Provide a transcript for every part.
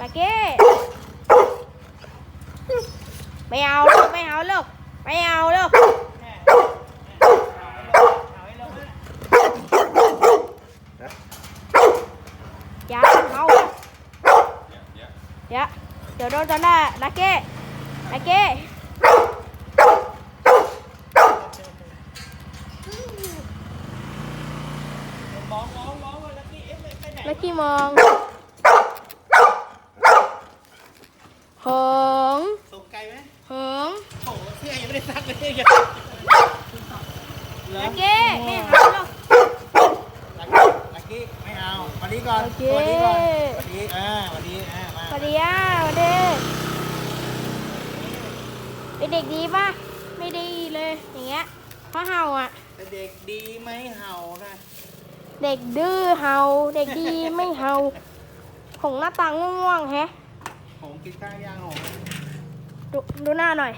มาเก้ไม่เอาลูกไม่เอาลูกไม่เหนแล้วกี่มองหงส่งไกลไหมหงโอ้โหเสื้อยังไม่ได้ซักเลยยังเหรอนาเก้ไม่เอาลูกลักกี้ลักกี้ไม่เอาวันนี้ก่อนโอเควันนี้ก่อนวันนี้อ่าวันนี้อ่ามาสวัสดีอะสวัสดีเป็นเด็กดีป่ะ ไม่ดีเลย อย่างเงี้ยเพราะเห่าอะ แต่เด็กดีไหมเห่านะเด็กดื้อเห่า เด็กดีไม่เห่าหงหน้าตาง่วงๆแฮะ หงกินข้าวย่างหงดูดูหน้าหน่อย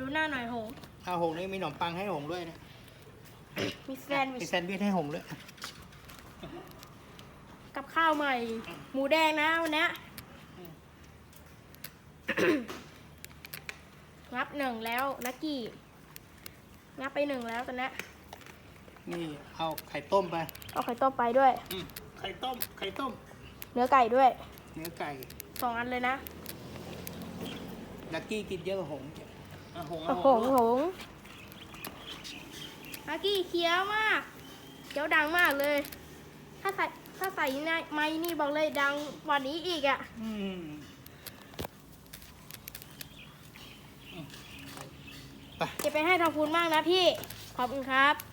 ดูหน้าหน่อยหงข้าวหงนี่มีขนมปังให้หงด้วยนะมีแซนด์วิมีชแซนด์วิชให้หงด้วยกับข้าวใหม่ หมูแดงนะวันเนี้ยงับหนึ่งแล้วลักกี้งับไปหนึ่งแล้วตอนเนี้ยนี่เอาไข่ต้มไปเอาไข่ต้มไปด้วย อืมไข่ต้มไข่ต้มเนื้อไก่ด้วย เนื้อไก่ สองอันเลยนะลักกี้กินเยอะกว่าหงอะหงโอ้เอาโหหงหงลักกี้เคี้ยวมากเคี้ยวดังมากเลย ถ้าใส่ถ้าใส่ในไม้นี่บอกเลยดังกว่านี้อีกอะ่ะ อืมเก็บไปให้ทางคุณมากนะพี่ ขอบคุณครับ